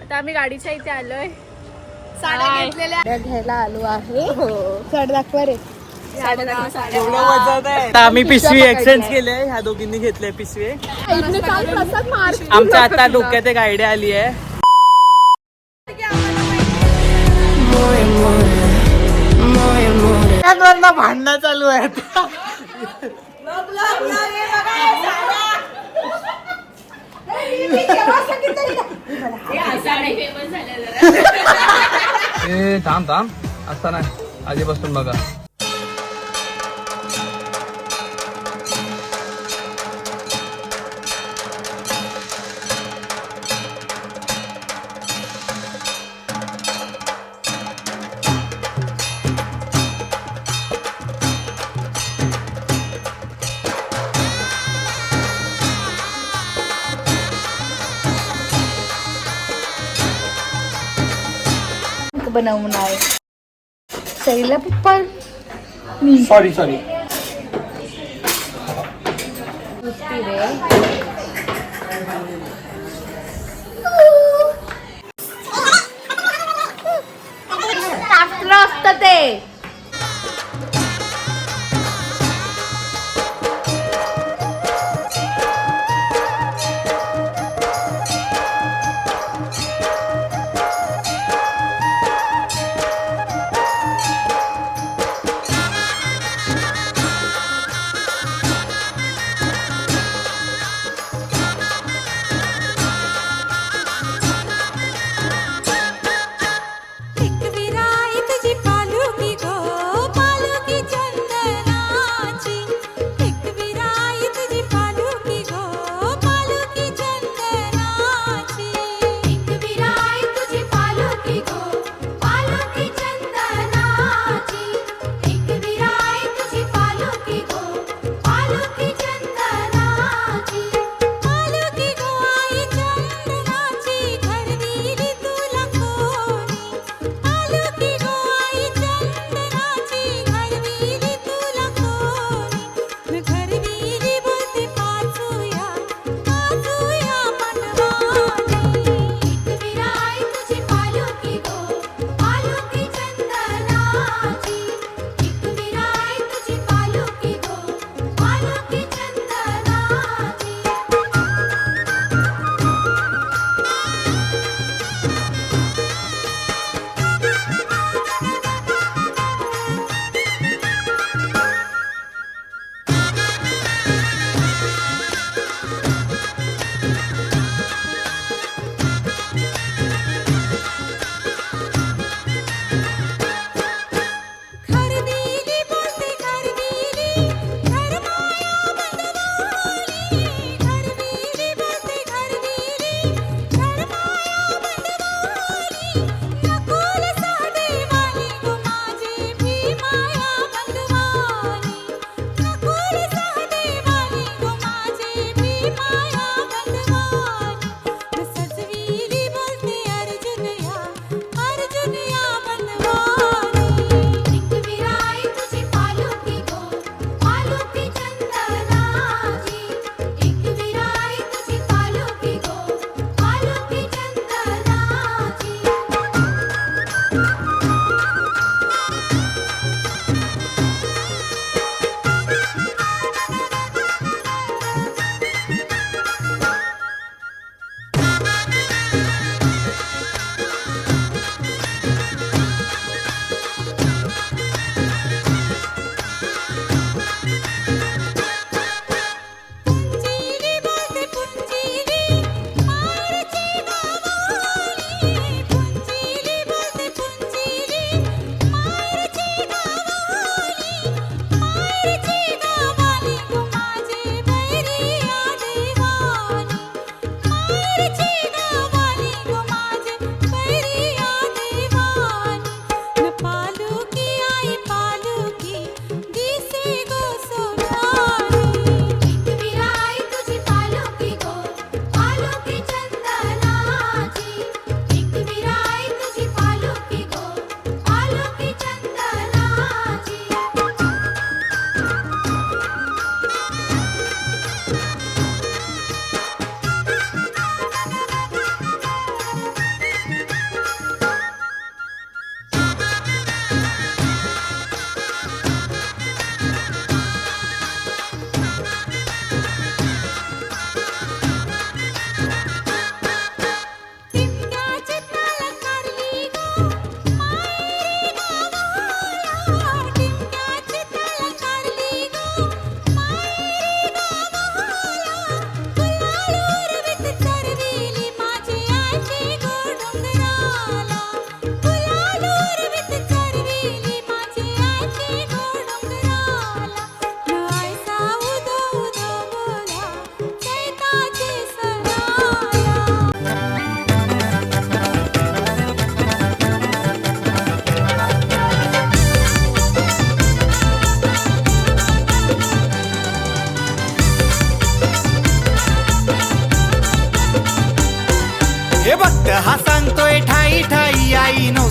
आता आम्ही गाडीच्या इथे आलोय. साड्या घेतलेल्या. घ्यायला आलो आहे. चढ दाखवा रे. आता आम्ही पिशवी एक्सचेंज केले ह्या दोघींनी घेतले पिशवी. आमच्या आता डोक्यात एक आयडिया आली आहे. भांडणं चालू आहेत. ए थांब थांब. असता नाही आधीपासून बघा. बनवून आहे शैला पप्पा सॉरी सॉरी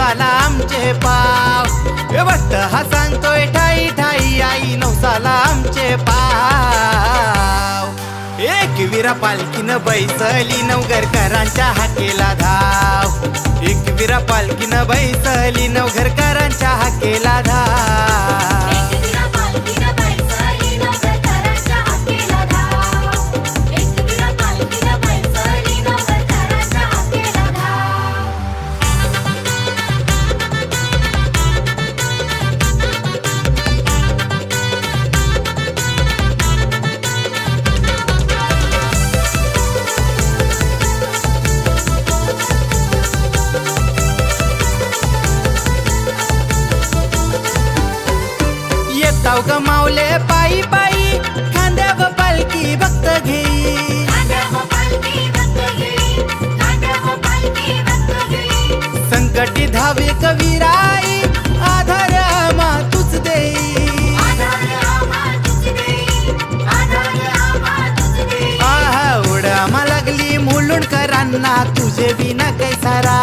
नवसाला आमचे पाव. व्यवस्थ हा सांगतोय ठाई ठाई आई नवसाला आमचे पाव. एक विरा पालखीनं बैसली नवघरकरांच्या हाकेला धाव. एक विरा पालखीनं बैसली नवघरकरांच्या हाकेला धाव. येताव गमावले पायी पायी खांद्याव पालखी भक्त घेई. संकटी धावे कवीराई आधार आम्हा तुझ देई. आहा आम्हा लागली मुलुंडकरांना तुझे बिना कैसारा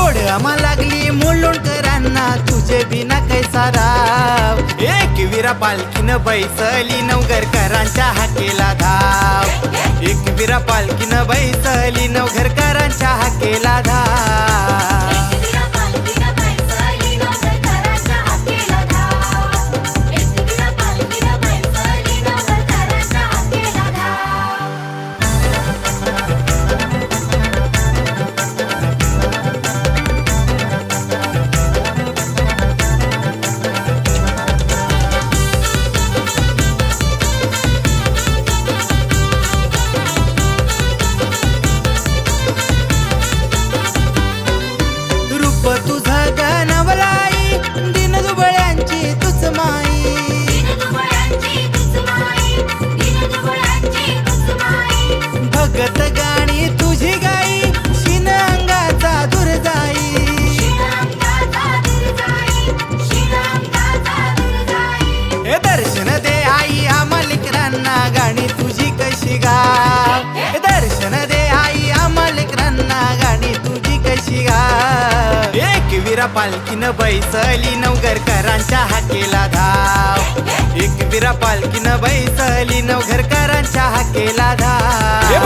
ओढ आम्हा लागली मुलुंडकरांना तुझे बिना कैसारा विरा पालखीनं बैसली नवघरकरांच्या हाकेला धाव. एक विरा पालखीनं बैसली नवघरकरांच्या हाकेला धाव. पालखीनं बैसली नवघरकरांच्या हाकेला धाव. एक विरा पालखीनं बैसली नवघरकरांच्या हाकेला धाव. हे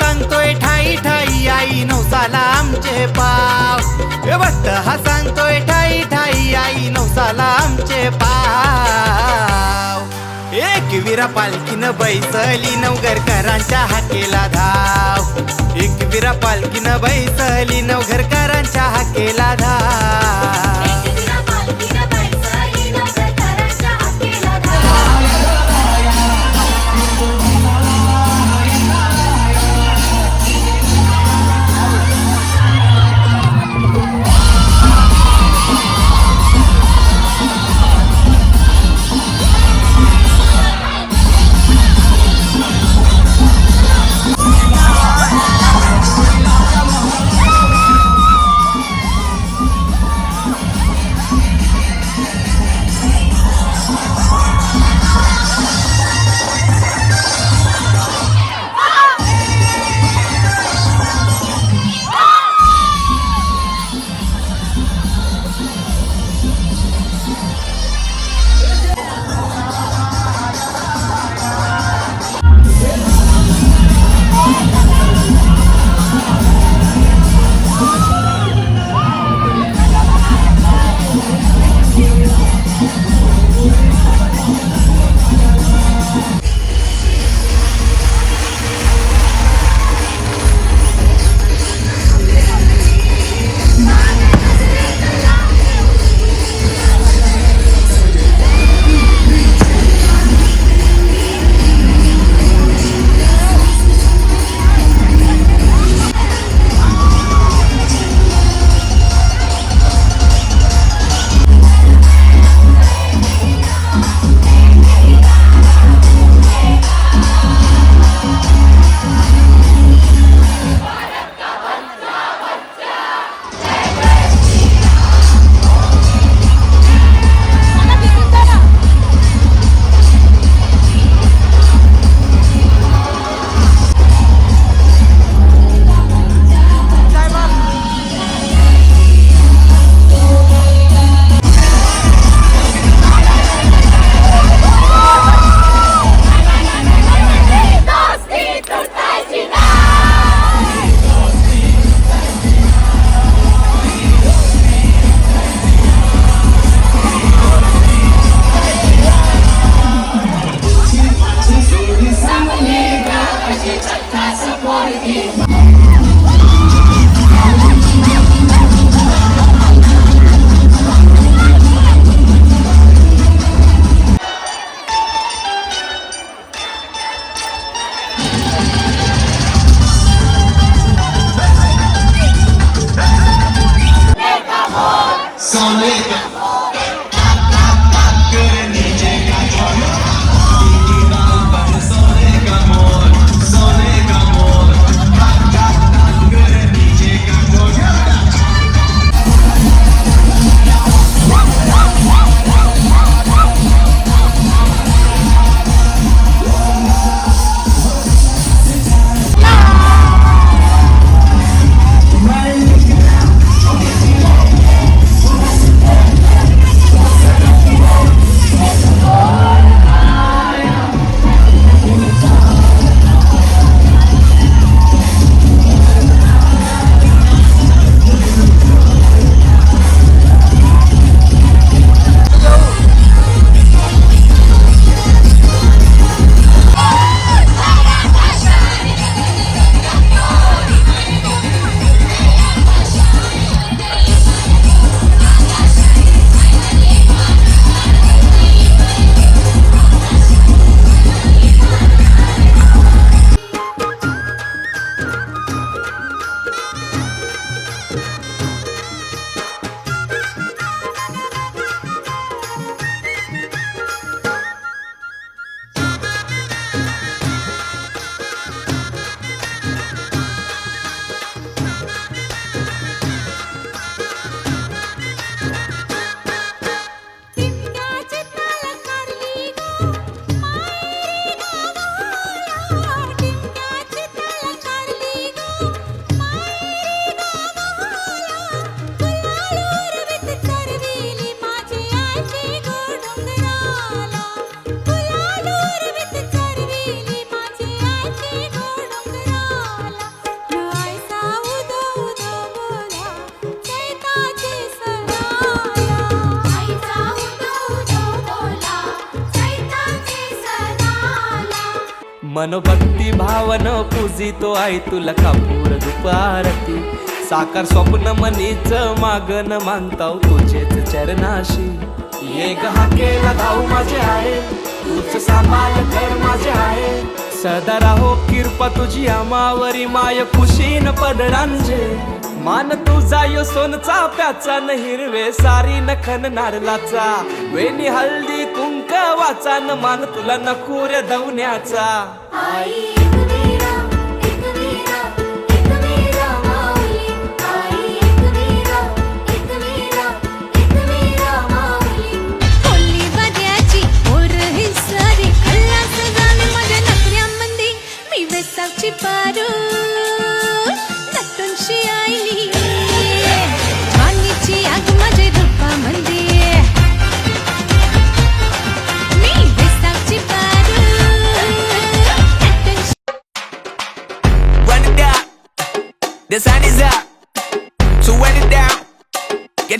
सांगतोय ठाई ठाई आई नवसाला आमचे पाव. हे भक्त हा सांगतोय ठाई ठाई आई नवसाला आमचे पाव. एक विरा पालखीनं बैसली नवघरकरांच्या हाकेला धाव. एक विरा पालखीनं बैसली नवघरकरांच्या हाकेला धार. मनभक्ती भावन पूजितो आई तुला कापूर दुपारती. साकार स्वप्न मनीच मागन मानताव तुझेच चरणाशी. ये गहा केला धाऊ माझे आहे तूच सांभाळ कर माझे आहे. सदा राहो कृपा तुझी आमावरी माय खुशीन पदरांजे. मान तुझा यो सोनचा प्याचा न हिरवे सारी नखन नारलाचा वेणी हल्दी कुंग वाचा न मान तुला नकुऱ्या धवण्याचा आई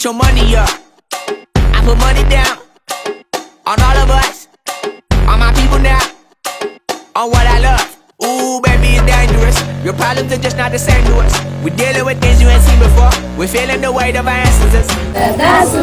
your money up. I put money down on all of us, on my people now, on what I love. Ooh, baby, it's dangerous. Your problems are just not the same to us. We're dealing with things you ain't seen before. We're feeling the weight of our ancestors. That's